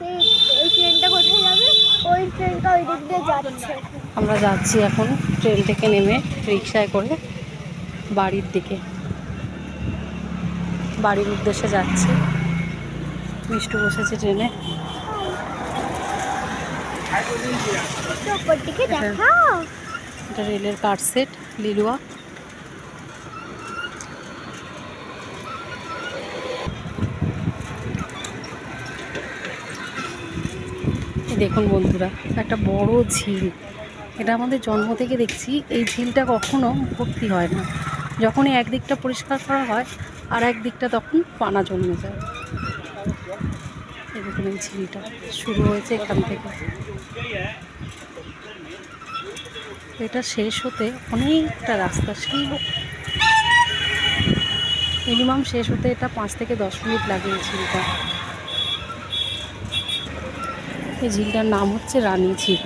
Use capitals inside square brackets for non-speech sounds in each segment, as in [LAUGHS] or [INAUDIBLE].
সেই ওই ট্রেনটা কোথায় যাবে? ওই ট্রেনটা ওই দিক দিয়ে যাচ্ছে। আমরা যাচ্ছি এখন ট্রেন থেকে নেমে রিক্সায় করে বাড়ির দিকে। বাড়ির উদ্দেশ্যে যাচ্ছি। মিষ্টু বসেছে ট্রেনে। এটা রেলের কার সেট লিলুয়া। দেখুন বন্ধুরা, একটা বড় ঝিল। এটা আমাদের জন্ম থেকে দেখছি, এই ঝিলটা কখনো ভর্তি হয় না। যখনই একদিকটা পরিষ্কার করা হয়, আর একদিকটা তখন পানা জন্মে যায়। দেখুন এই ঝিলটা শুরু হয়েছে এখান থেকে। এটা শেষ হতে অনেকটা রাস্তা সেই মিনিমাম শেষ হতে এটা পাঁচ থেকে দশ মিনিট লাগে এই ঝিলটা। এই ঝিলটার নাম হচ্ছে রানী ঝিল।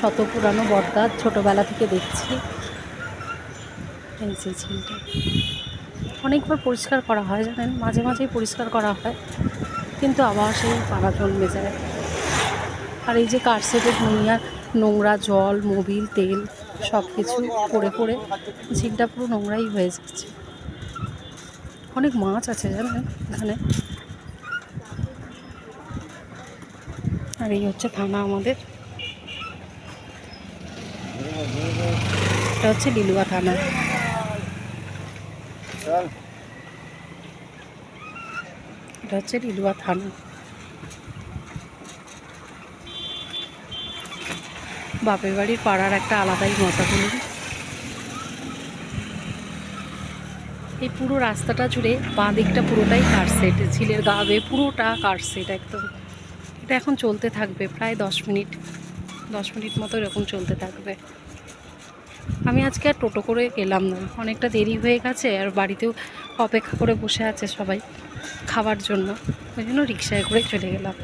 শত পুরানো বদ্দার ছোটোবেলা থেকে দেখছি। এই ঝিলটা। অনেকবার পরিষ্কার করা হয়, জানেন? মাঝে মাঝেই পরিষ্কার করা হয়। কিন্তু আবার সেই পাড়া জন্মে যায়। আর এই যে কারসেটের দুনিয়ার নোংরা জল, মোবিল, তেল সব কিছু পড়ে পড়ে ঝিলটা পুরো নোংরাই হয়ে যাচ্ছে। অনেক মাছ আছে, জানেন? এখানে আর এই হচ্ছে থানা আমাদের। এটা হচ্ছে লিলুয়া থানা। এটা হচ্ছে লিলুয়া থানা। বাপের বাড়ির পাড়ার একটা আলাদাই মজা বলুন। এই পুরো রাস্তাটা জুড়ে বাঁ দিকটা পুরোটাই কারসেট ঝিলের গা বেয়ে পুরোটা কারসেট একদম। এটা এখন চলতে থাকবে, প্রায় দশ মিনিট দশ মিনিট মতো এরকম চলতে থাকবে। আমি আজকে আর টোটো করে গেলাম না। অনেকটা দেরি হয়ে গেছে, আর বাড়িতেও অপেক্ষা করে বসে আছে সবাই খাবার জন্য। ওই জন্য রিক্সায় করে চলে গেলাম।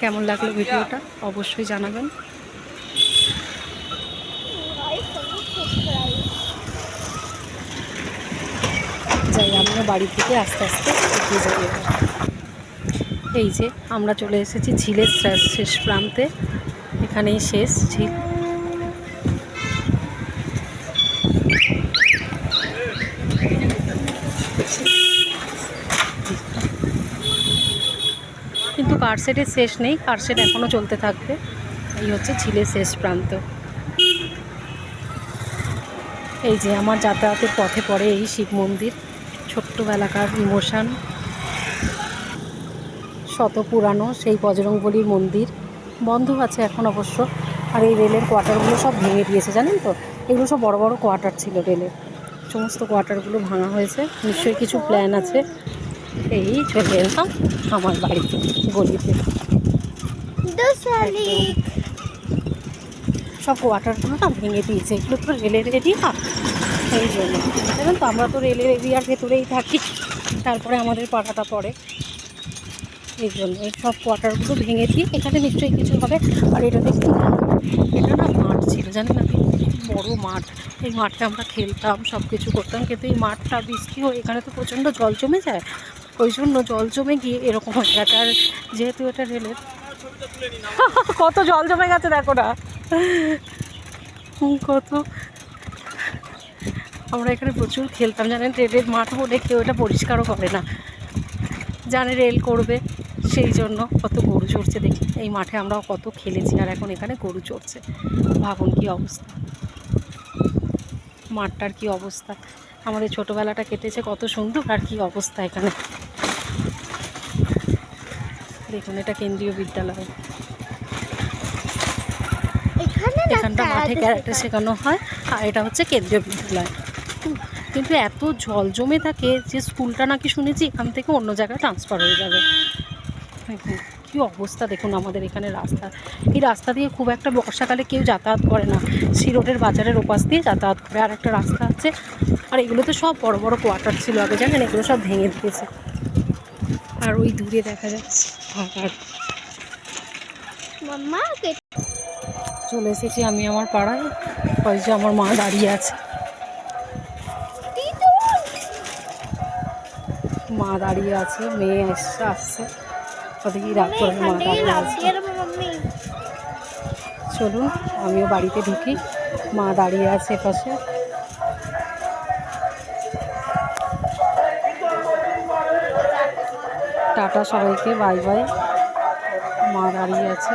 কেমন লাগল ভিডিওটা? অবশ্যই জানাবেন। যাই আমরা বাড়ির দিকে আস্তে আস্তে এগিয়ে যাই। এই যে আমরা চলে এসেছি ঝিলের শেষ- প্রান্তে। এখানেই শেষ ঝিল। কিন্তু কারসেটের শেষ নেই কারসেট এখনও চলতে থাকবে, এই হচ্ছে ঝিলের শেষ প্রান্ত। এই যে আমার যাতায়াতের পথে পড়ে এই শিব মন্দির, ছোট্টবেলাকার ইমোশান। শত পুরানো সেই বজরংবলির মন্দির। বন্ধ আছে এখন অবশ্য। আর এই রেলের কোয়ার্টারগুলো সব ভেঙে দিয়েছে জানেন তো? এগুলো সব বড় বড় কোয়ার্টার ছিল রেলের। সমস্ত কোয়ার্টারগুলো ভাঙা হয়েছে। নিশ্চয়ই কিছু প্ল্যান আছে। এই চলে এলাম আমার বাড়িতে গলিতে। সব কোয়ার্টারগুলো না ভেঙে দিয়েছে। এগুলো তো রেলের এরিয়া। এই জন্য। জানেন তো আমরা তো রেলের এরিয়ার ভেতরেই থাকি। তারপরে আমাদের পাড়াটা পড়ে। এই জন্য এই সব কোয়ার্টারগুলো ভেঙে দিয়ে এখানে নিশ্চয়ই কিছু হবে। আর এটা দেখুন, এটা না মাঠ ছিল, জানেন আপনি? বড় মাঠ। এই মাঠে আমরা খেলতাম সব কিছু করতাম, কিন্তু এই মাঠটা বৃষ্টি হয়ে, এখানে তো প্রচণ্ড জল জমে যায়। ওই জন্য জল জমে গিয়ে এরকম হয়ে গেছে। আর যেহেতু এটা রেলের [LAUGHS] কত জল জমে গেছে, দেখো না। কত আমরা এখানে প্রচুর খেলতাম, জানেন? রেলের মাঠ বলে কেউ এটা পরিষ্কারও করে না। জানে রেল করবে। সেই জন্য কত গরু চড়ছে দেখি। এই মাঠে আমরা কত খেলেছি আর এখন এখানে গরু চড়ছে। ভাবুন কি অবস্থা। মাঠটার কি অবস্থা। আমাদের ছোটোবেলাটা কেটেছে কত সুন্দর আর কি অবস্থা এখানে। দেখুন এটা কেন্দ্রীয় বিদ্যালয়। এখানটা মাঠে ক্যারাটে শেখানো হয় আর এটা হচ্ছে কেন্দ্রীয় বিদ্যালয়। কিন্তু এত জল জমে থাকে যে স্কুলটা নাকি শুনেছি এখান থেকে অন্য জায়গায় ট্রান্সফার হয়ে যাবে। দেখুন কী অবস্থা দেখুন আমাদের এখানে রাস্তা। এই রাস্তা দিয়ে খুব একটা বর্ষাকালে কেউ যাতায়াত করে না। সিরোডের বাজারের ওপাশ দিয়ে যাতায়াত করে। আর একটা রাস্তা আছে। আর এগুলো তো সব বড় বড় কোয়ার্টার ছিল আগে জানেন? এগুলো সব ভেঙে দিয়েছে। আর ওই দূরে দেখা যাচ্ছে মাম্মা চলে এসেছি আমি আমার পাড়ায়। ওই যে আমার মা দাঁড়িয়ে আছে। মা দাঁড়িয়ে আছে মেয়ে এসছে আসছে। রাগ করে মা চলুন আমিও বাড়িতে ঢুকি। মা দাঁড়িয়ে আছে পাশে। টাটা সবাইকে বাই বাই। মা দাঁড়িয়ে আছে।